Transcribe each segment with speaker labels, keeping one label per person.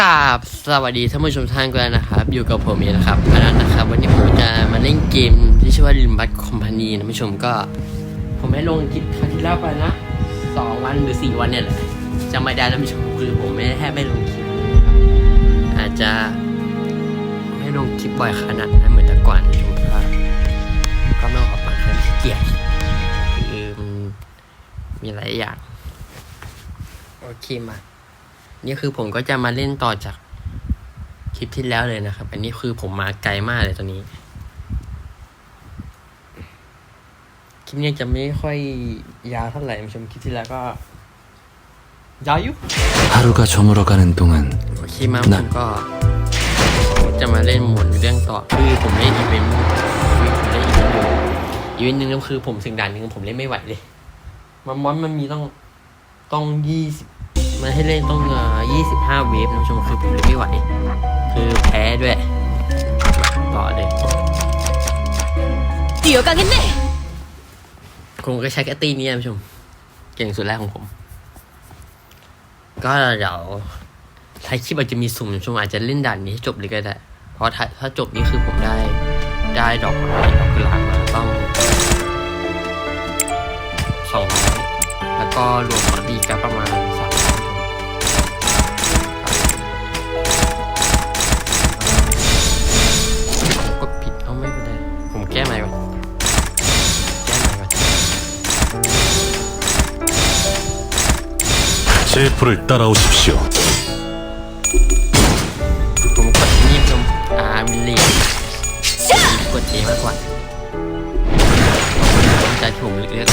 Speaker 1: กราบสวัสดีท่านผู้ชมท่านกันนะครับ อยู่กับผมเองนะครับพนันนะครับ วันนี้ผมจะมาเล่นเกมที่ชื่อว่าลิมบัตคอมพานีนะผู้ชมก็ ผมให้ลงคลิปครั้งที่แล้วไปนะสองวันหรือสี่วันเนี่ยแหละจำไม่ได้แล้วผู้ชมคือผมไม่ได้แทบไม่ลงคลิปนะครับอาจจะไม่ลงคลิปบ่อยขนาดนั้นเหมือนแต่ก่อนนะชมครับก็ไม่ออกมาครับขี้เกียจคือมีหลายอย่างโอเคมา นี่คือผมก็จะมาเล่นต่อจากคลิปที่แล้วเลยนะครับ อันนี้คือผมมาไกลมากเลยตอนนี้ คลิปนี้จะไม่ค่อยยาวเท่าไหร่ผู้ชมคลิปที่แล้วก็ยาวอยู่
Speaker 2: 하루가 저물어가는 동안
Speaker 1: โอเคมาผมก็จะมาเล่นหมุนเรื่องต่อคือผมเล่นอีเวนต์คือผมเล่นอีเวนต์หนึ่งอีเวนต์หนึ่งก็คือผมถึงด่านหนึ่งผมเล่นไม่ไหวเลย มันมอนมันมีต้องต้องยี่สิบ มันให้เล่นต้องเอ่อ25 เวฟนะชมคือผมเล่นไม่ไหว คือแพ้ด้วย ต่อเลย
Speaker 3: เดี๋ยวกั
Speaker 1: นกันแน่คงก็ใช้แคตตี้นี้นะชม เก่งสุดแรกของผม ก็เดี๋ยวท้ายคลิปอาจจะมีสุ่มชมอาจจะเล่นด่านนี้ให้จบเลยก็ได้ เพราะถ้าถ้าจบนี้คือผมได้ได้ดอกไม้ดอกกุหลางมาต้องสองแล้วก็รวมบอดี้ก็ประมาณ
Speaker 4: 제프를 따라오십시오.
Speaker 1: ผมกดนี่ชมอาร์มิลลี่กดเอมากกว่ามั่นใจที่ผมเลือก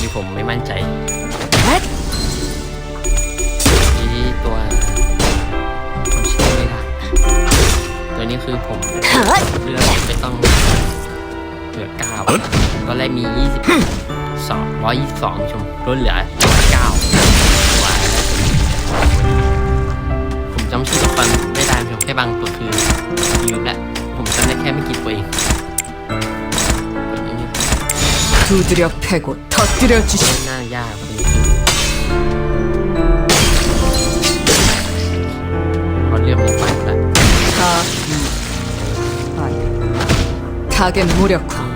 Speaker 1: นี่ผมไม่มั่นใจ
Speaker 3: 앗!
Speaker 1: นี่ตัวผมเชื่อไม่ได้ตัวนี้คือผม
Speaker 3: 앗!
Speaker 1: เลือกไม่ต้องเหลือเก้าตอนแรกมียี่สิบ สองร้อยยี่สิบสองชมลดเหลือเก้าตัวผมจำชื่อตัวละครไม่ได้ชมแค่บางตัวคือลืมแล้วผมจำได้แค่ไม่กี่ตัวเองตัวนี้
Speaker 3: 두드려 패고 터뜨려 주시.
Speaker 1: หน้ายากคนนี้คือเขาเรียกมันไปแล้ว
Speaker 3: 다. 아니. 타겟 무력화.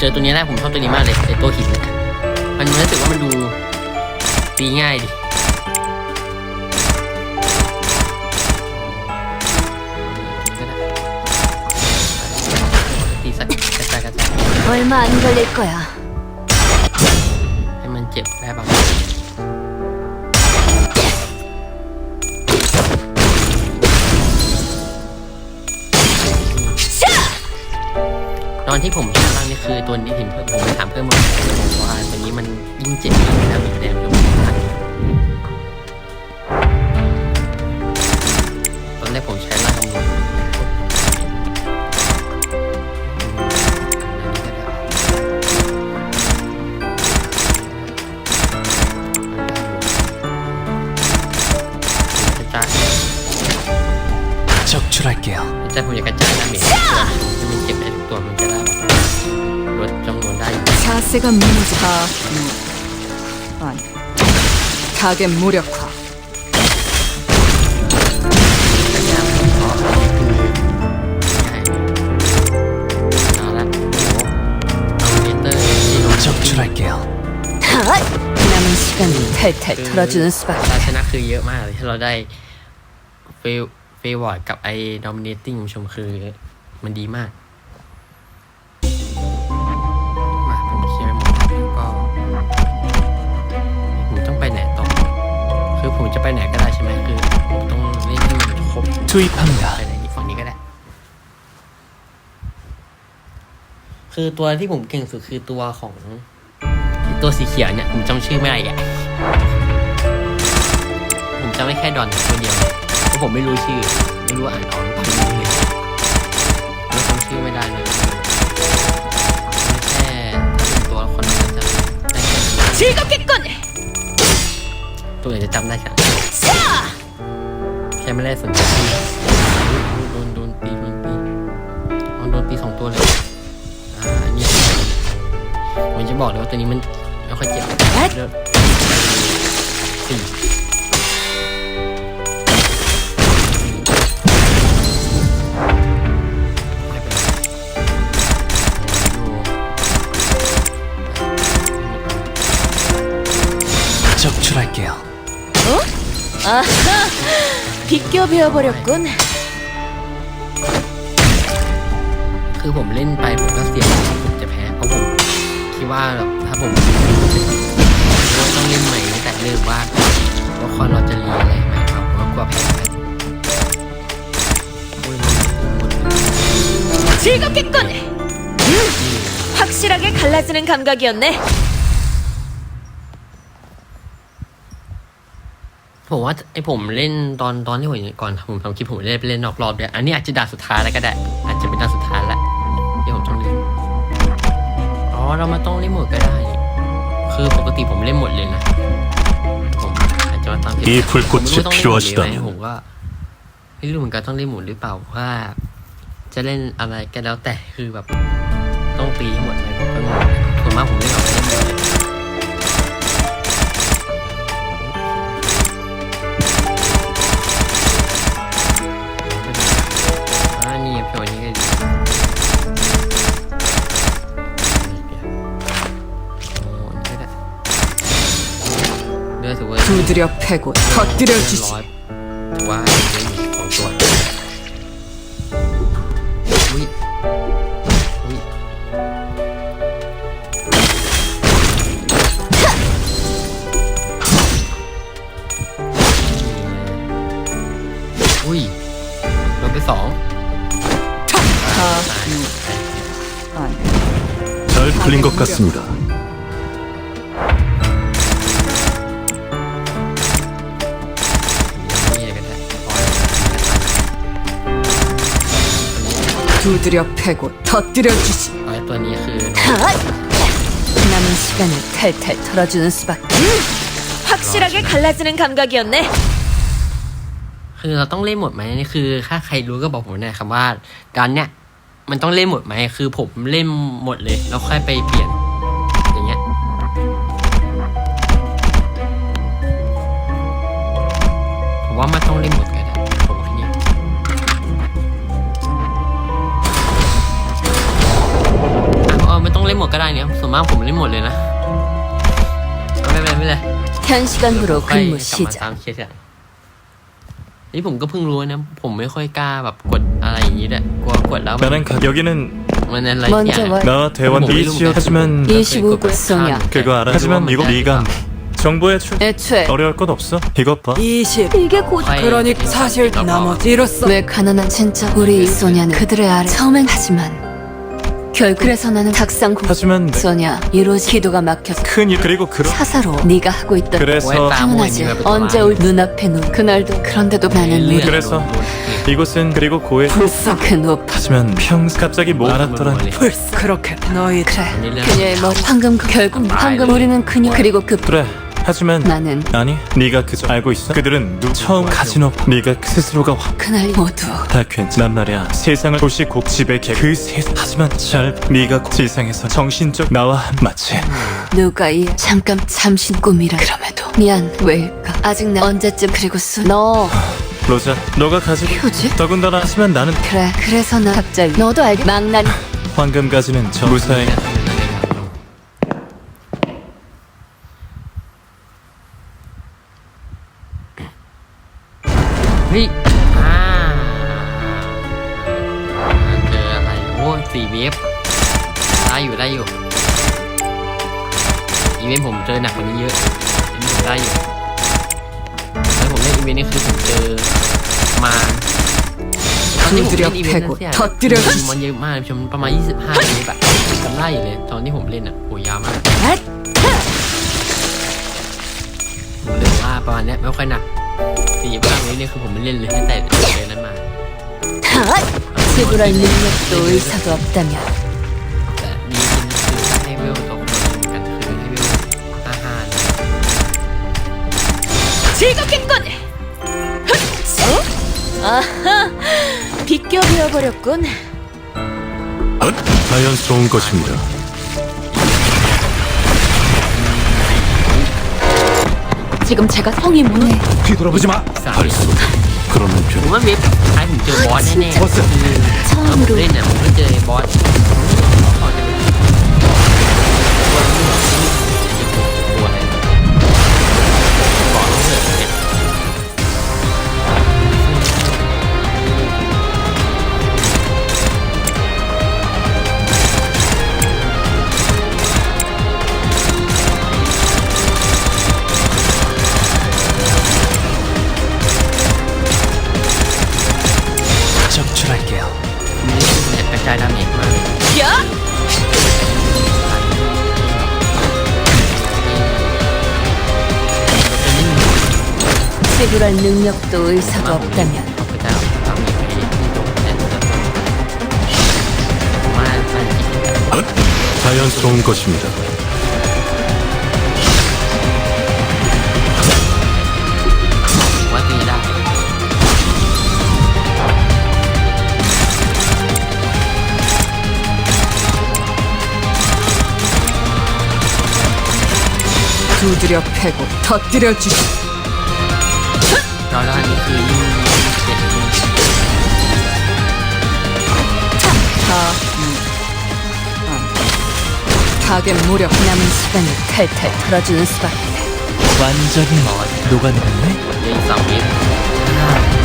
Speaker 1: เจอตัวนี้แล้วผมชอบตัวนี้มากเลยไอตัวหินเนี่ยมันรู้สึกว่ามันดูตีง่ายดิตีสักกระจายกระจาย
Speaker 3: 얼마 안 걸릴 거야.
Speaker 1: ให้มันเจ็บได้บ้าง ตอนที่ผมชนะนี่คือตัวนี้เห็นเพื่อนผมไปถามเพื่อนมาผมว่าตัวนี้มันยิ่งเจ็บยิ่งแล้วมีแดงอยู่ต
Speaker 3: 자세가 무너져. 다. 아니. 타겟 무력화.
Speaker 1: พยายามเพราะคือง่ายเอาละโอ้โหเอาเนเตอร์ที่ลง
Speaker 2: 적출할게요.
Speaker 3: 앗! 남은 시간을 탈탈 털어주는
Speaker 1: เรา
Speaker 3: 수밖에.
Speaker 1: ชนะคือเยอะมากเลยที่เราได้เฟลเฟลวอร์ดกับไอ้ดอมิเนติ้งชมคือมันดีมาก ไปไหนก็ได้ใช่ไหมคือผมต้องเล่นให้มันครบ
Speaker 2: 투입합니다.
Speaker 1: ไปไหนดีฝั่งนี้ก็ได้ คือตัวที่ผมเก่งสุดคือตัวของไอ้ตัว ตัวสีเขียวเนี่ยผมจำชื่อไม่ได้อีกอะผมจำได้แค่ดอนตัวเดียวเพราะผมไม่รู้ชื่อ ไม่รู้ว่าอ่านออกหรือเปล่าไม่รู้เลยไม่จำชื่อไม่ได้เลยแค่เป็นตัวละครนั้นจะได้แค่
Speaker 3: 즐겁겠군.
Speaker 1: ตัวอื่นจะจำได้แค่ แค่ไม่ได้สนใจชื่อโดนโดนตีโดนตีอ๋อโดนตีสองตัวเลยอ่าอันนี้ผมจะบอกเลยว่าตัวนี้มันไม่ค่อยเจ็บเลือดสี่ไม่เป็นไรดู
Speaker 2: 적출할게요.
Speaker 3: 아하, 비껴 베어버렸군.
Speaker 1: คือผมเล่นไปผมก็เสียผมจะแพ้เพราะผมคิดว่าแบบถ้าผมเราต้องเล่นใหม่ตั้งแต่เริ่มว่าว่าคอนเราจะรีอะไรใหม่ครับผมก็กลัวแพ้ไปโอ้ยมันหมดเลย
Speaker 3: 즐겁겠군. 음, 확실하게 갈라지는 감각이었네.
Speaker 1: ผมว่าไอผมเล่นตอนตอนที่ผมก่อนผมทำคลิปผมเล่นไปเล่นนอกรอบด้วยอันนี้อาจจะด่าสุดท้ายแล้วก็ได้ อาจจะเป็นด่าสุดท้ายแล้วที่ผมต้องเล่นอ๋อเรามาต้องเล่นหมดก็ได้ คือปกติผมเล่นหมดเลยนะผมอาจจะมาตาม
Speaker 4: ลิป
Speaker 1: ผมไม่รู้ต้องเล่นหมดเลยไหมผมก็ไม่รู้เหมือนกันต้องเล่นหมดหรือเปล่าว่า จะเล่นอะไรก็แล้วแต่คือแบบต้องตีหมดเลยผมก็งงส่วนมาผมไม่เออก
Speaker 3: 두드려 패고 터뜨려 주지.
Speaker 1: ร้อยถือว่าเล่นอยู่ของตัวอุ้ยอุ้ยอุ้ยโดนไปสอง
Speaker 3: 아,
Speaker 1: ตาย
Speaker 3: 안.
Speaker 4: 잘 풀린 것 같습니다.
Speaker 3: 두드려 패고 터뜨려 주지.
Speaker 1: ร้อยตัวนี้คือ
Speaker 3: 남은 시간을 탈탈 털어주는 수밖에. 확실하게 갈라지는 감각이었네.
Speaker 1: คือเราต้องเล่นหมดไหมนี่คือ ถ้าใครรู้ก็บอกผมหน่อยครับว่าการเนี้ยมันต้องเล่นหมดไหมคือผมเล่นหมดเลย แล้วค่อยไปเปลี่ยน อย่างเงี้ยผมว่ามันต้องเล่นหมด เล่นหมดก็ได้เนี่ยส่วนมากผมเล่นหมดเลยนะไม่เป็นไรไม่เป็นไร
Speaker 3: 현시간부로
Speaker 1: ค่อย
Speaker 3: 근무
Speaker 1: กลับมา
Speaker 3: 시작.
Speaker 1: ตามเคสอ่ะนี่ผมก็เพิ่งรู้นะ ผมไม่ค่อยกล้าแบบกดอะไรอย่างนี้ด้วยกลัวกดแล้วแบบ
Speaker 4: 나는 가, 여기는
Speaker 1: มันอะไร
Speaker 3: 먼저
Speaker 1: อย่าง
Speaker 3: 와.
Speaker 4: 나와 대원
Speaker 1: 뭐,
Speaker 4: 이
Speaker 1: 이런
Speaker 4: 지역
Speaker 1: 거.
Speaker 4: 하지만
Speaker 3: 25구 송야.
Speaker 4: 그거 알아. 하지만 이거 네가 정보에 출
Speaker 3: 애초에
Speaker 4: 어려울 것 없어. 이것 봐.
Speaker 3: 20. 이게 곧
Speaker 1: 그러니까 사실
Speaker 3: 나머지로서 왜 가난한 진짜 우리 소냐는 그들의 아래 처음엔 하지만 결국 그래서 나는 탁상 공
Speaker 4: 하지만 내
Speaker 3: 소냐 이로지 기도가 막혀서
Speaker 4: 큰일 그리고 그런
Speaker 3: 사사로 네가 하고 있던
Speaker 4: 그래서
Speaker 3: 당연하지. 언제 올 눈앞에 놓 그날도 그런데도 나는 늘
Speaker 4: 그래서 이곳은 그리고 고해.
Speaker 3: 불쌍 그 높아
Speaker 4: 하지만 평소 갑자기 뭐 알았더란
Speaker 3: 벌써 그렇게 너희 그래. 그녀의 머리 황금 그 결국 황금 우리는 그녀. 그리고 그
Speaker 4: 그래. 하지만
Speaker 3: 나는
Speaker 4: 아니 네가 그저 알고 있어? 그들은 누 처음 카지노 네가 그 스스로가 확
Speaker 3: 그날 모두
Speaker 4: 다 괜찮단 말이야. 세상을 도시 곡집의 개그 세상 하지만 잘 네가 고- 세상에서 정신적 나와 마치
Speaker 3: 누가 이 잠깐 잠시 꿈이라 그럼에도. 미안 왜일까? 아직 나 언제쯤 그리고 수너
Speaker 4: 로자 너가 가지고
Speaker 3: 표지?
Speaker 4: 더군다나 하지만 나는
Speaker 3: 그래 그래서 나 갑자기 너도 알게 망난
Speaker 4: 황금 가지는 저 무사히
Speaker 1: ตอนที่ผมเล่นอีเวนต์นั้นเนี่ย
Speaker 3: 터뜨려
Speaker 1: มันเยอะมากชมประมาณ 25เวฟอะจำได้อยู่เลย ตอนที่ผมเล่นอะโหยาวมาก
Speaker 3: 앗!
Speaker 1: ประมาณเนี้ยไม่ค่อยหนักสีบ้างนี้เนี่ยคือผมไม่เล่นเลยตั้งแต่เดือนนั้นมา
Speaker 3: 지불할 능력도 의사도 없다면
Speaker 1: แต่ดีจริงคือถ้าให้เวลตกเหมือนกันคือให้เวลห้าห้า
Speaker 5: 즐겁겠군! 어? 아하, 비껴 비어버렸군.
Speaker 4: 자연스러운 것입니다.
Speaker 3: 지금 제가 성이 뭐네.
Speaker 2: 뒤돌아보지 마. 벌써
Speaker 1: 그런
Speaker 2: 편.
Speaker 1: 그만 왜 안저 뭐하네. 버스. 처음으로.
Speaker 2: 그래 부탁해요.
Speaker 1: 약간 짜장이 있고요.
Speaker 5: 야!
Speaker 3: 지불할 능력도
Speaker 1: 의사가
Speaker 3: 없다면
Speaker 1: 어?
Speaker 4: 자연스러운 것입니다.
Speaker 3: 두드려 패고 터뜨려 주시.
Speaker 1: 나란히 그 인체
Speaker 3: 다, 음. 타겟 무력 남은 시간을 탈탈 털어주는 수밖에.
Speaker 2: 완전히 뭐, 녹아내렸네?
Speaker 1: 인상 위.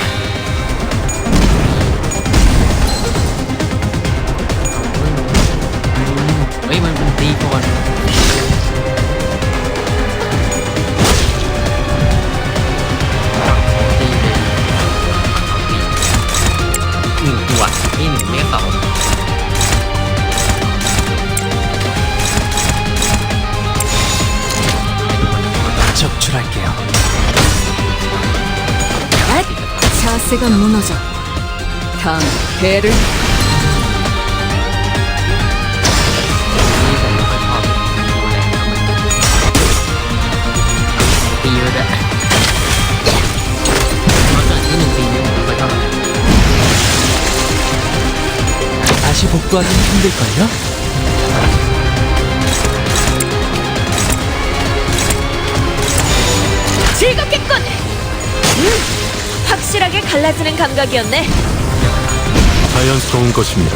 Speaker 3: 폐쇄가 무너져 다음 배를
Speaker 2: 다시 복구하기 힘들걸요?
Speaker 5: 달라지는 감각이었네.
Speaker 4: 자연스러운 것입니다.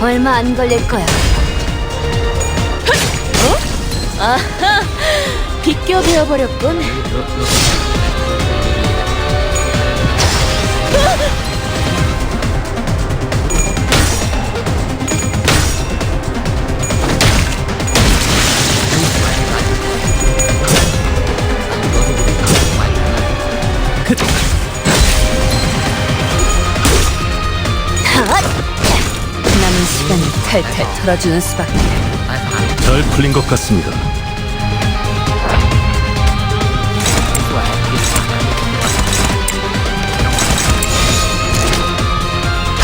Speaker 3: 얼마 안 걸릴 거야. 어?
Speaker 5: 아하! 비껴 배워버렸군.
Speaker 3: 풀어주는 수밖에.
Speaker 4: 잘 풀린 것 같습니다.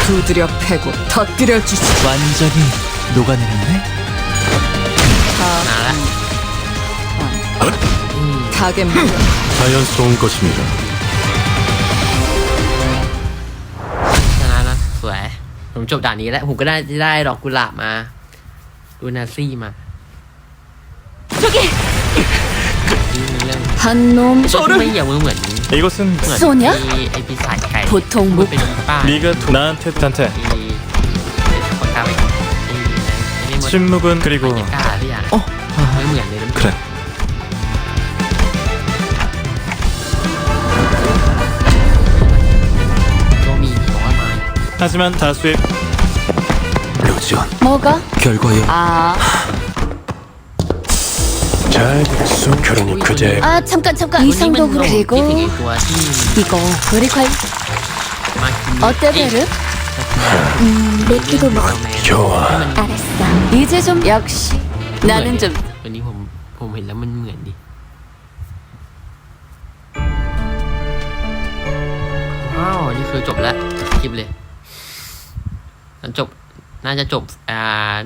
Speaker 3: 두드려 패고 터뜨려 주시.
Speaker 2: 완전히 녹아내렸네.
Speaker 3: 다.
Speaker 1: 음. 음.
Speaker 3: 음. 가게 물.
Speaker 4: 자연 쏘은 것입니다.
Speaker 1: ผมจบด่านนี้แล้ว ผมก็ได้ได้ดอกกุหลาบมา ดูนาซี่มา
Speaker 5: 저기
Speaker 1: นี่มีเรื่อง
Speaker 3: 한 놈
Speaker 1: ทำไม่อย่ามือเหมือน
Speaker 4: 이곳은
Speaker 1: เหมือน
Speaker 3: โซเนีย
Speaker 1: ไอ้ไอปีศาจไก่
Speaker 3: 보통
Speaker 1: พูด
Speaker 3: 무
Speaker 1: เป็นป้า
Speaker 4: 네가 도- 나한테 단테
Speaker 1: ไอ้ไอ้ปากกาไปไอ้ไอ้นี่มัน
Speaker 4: 침묵은 그리고
Speaker 1: บรรยากาศที่อย่าง
Speaker 2: 어
Speaker 4: 하지만 다수의
Speaker 2: 루지온
Speaker 3: 뭐가?
Speaker 2: 결과요
Speaker 3: 아,
Speaker 6: 잘 됐어. 결혼이 그제
Speaker 3: 아 잠깐 잠깐
Speaker 1: วันนี้มัน
Speaker 3: 이상도
Speaker 1: ลง
Speaker 3: 그리고
Speaker 1: คิดถึงไอ้ตัวที่
Speaker 3: 이거 우리 관
Speaker 1: มากิน
Speaker 3: 어때 베르? 음,
Speaker 1: 내기도 먹
Speaker 6: 좋아.
Speaker 3: 알았어 이제 좀 역시 나는 좀
Speaker 1: วันนี้ผมผมเห็นแล้วมันเหมือนดิว้าวนี่คือจบแล้วคลิปเลยมันจบ น่าจะจบอ่า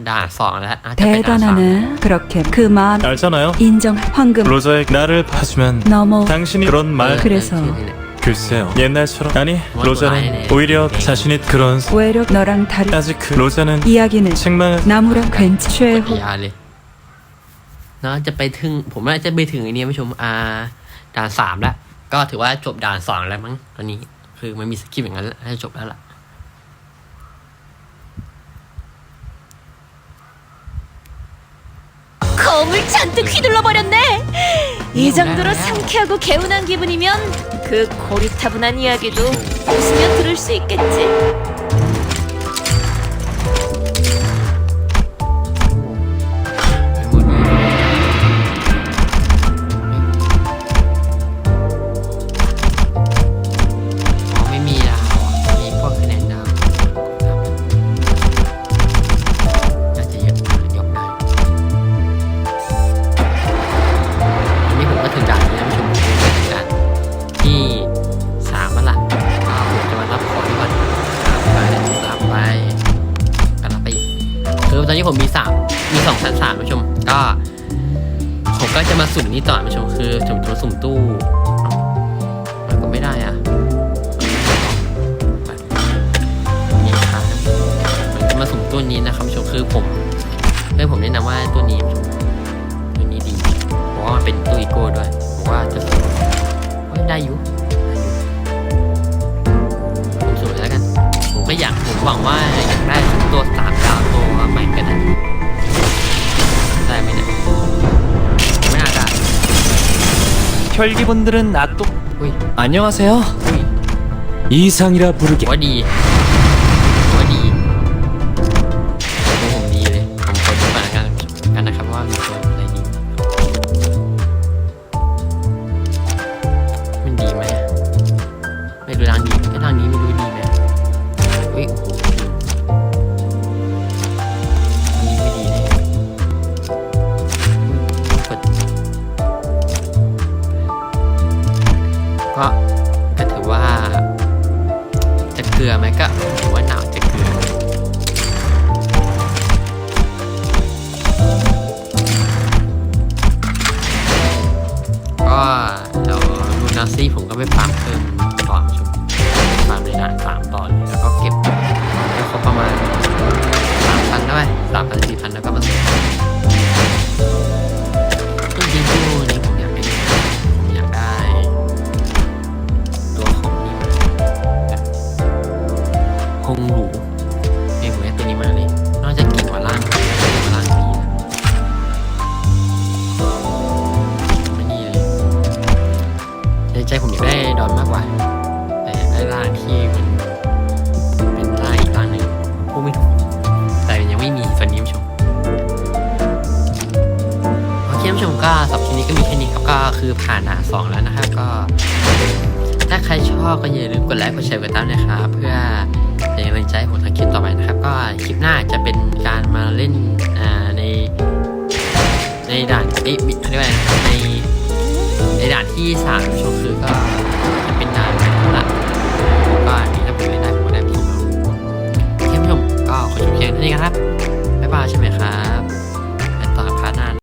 Speaker 1: ด่านสองแล้วอาจจะไปด่านสาม
Speaker 7: 대단하네. 그렇게 그 마음
Speaker 4: 알잖아요
Speaker 7: 인정 황금
Speaker 4: 로저의 나를 봐주면
Speaker 7: 너무
Speaker 4: 당신이 그런 말
Speaker 7: 그래서.
Speaker 4: 글쎄요 옛날처럼 아니 로저는 오히려 자신이 그런 사-
Speaker 7: 외력 너랑 다른
Speaker 4: 아직 그 로저는
Speaker 7: 이야기는
Speaker 4: 책망
Speaker 7: 나무랑 괜찮
Speaker 1: พ
Speaker 7: 최후
Speaker 1: ยาเลยเนาะจะไปถึง ผมน่าจะไปถึงไอ้นี่ผู้ชมอ่าด่านสามแล้ว ก็ถือว่าจบด่านสองแล้วมั้งตอนนี้ คือมันมีสกิปอย่างนั้นแล้วน่าจะจบแล้วล่ะ
Speaker 5: 검을 잔뜩 휘둘러 버렸네. 이 정도로 상쾌하고 개운한 기분이면 그 고리타분한 이야기도 웃으며 들을 수 있겠지.
Speaker 1: ก็จะมาสุ่มนี่ต่อผู้ชมคือผมจะมาสุ่มตู้มันก็ไม่ได้อะนี่ครับผมจะมาสุ่มตัวนี้นะครับชมคือผมเพื่อนผมแนะนำว่าตัวนี้ตัวนี้ดีเพราะว่ามันเป็นตัวอีโก้ด้วยผมว่าจะสุ่มได้อยู่ผมสุ่มแล้วกันผมก็อยากผมหวังว่าอยากได้สักตัวสามดาวตัวใหม่ก็ได้ไ 혈기분들은 낫도
Speaker 2: 안녕하세요. 이상이라 부르게.
Speaker 1: 머리. ก็เดี๋ยวลูนาซี่ผมก็ไปฟาร์มเพิ่มต่อชมฟาร์มในด่านสามต่อเลยแล้วก็เก็บให้ครบประมาณสามพันได้สามพันสี่พันแล้วก็มาเสริม็คือผ่านด่าสองแล้วนะครับก็ ถ้าใครชอบก็อย่าลืมกดไลค์กดแชร์กดติดตามนะครับ เพื่อเป็นกำลังใจให้ผมทำคลิปต่อไปนะครับ ก็คลิปหน้าจะเป็นการมาเล่นในในด่านเอ๊ะเรียกว่าอะไรนะในในด่านที่สามชมคือก็จะเป็นด่านละก็นี่ถ้าผมไม่ได้ผมได้พี่น้องโอเคผู้ชมก็ขอจบเพียงเท่านี้ครับบ๊ายบายใช่ไหมครับ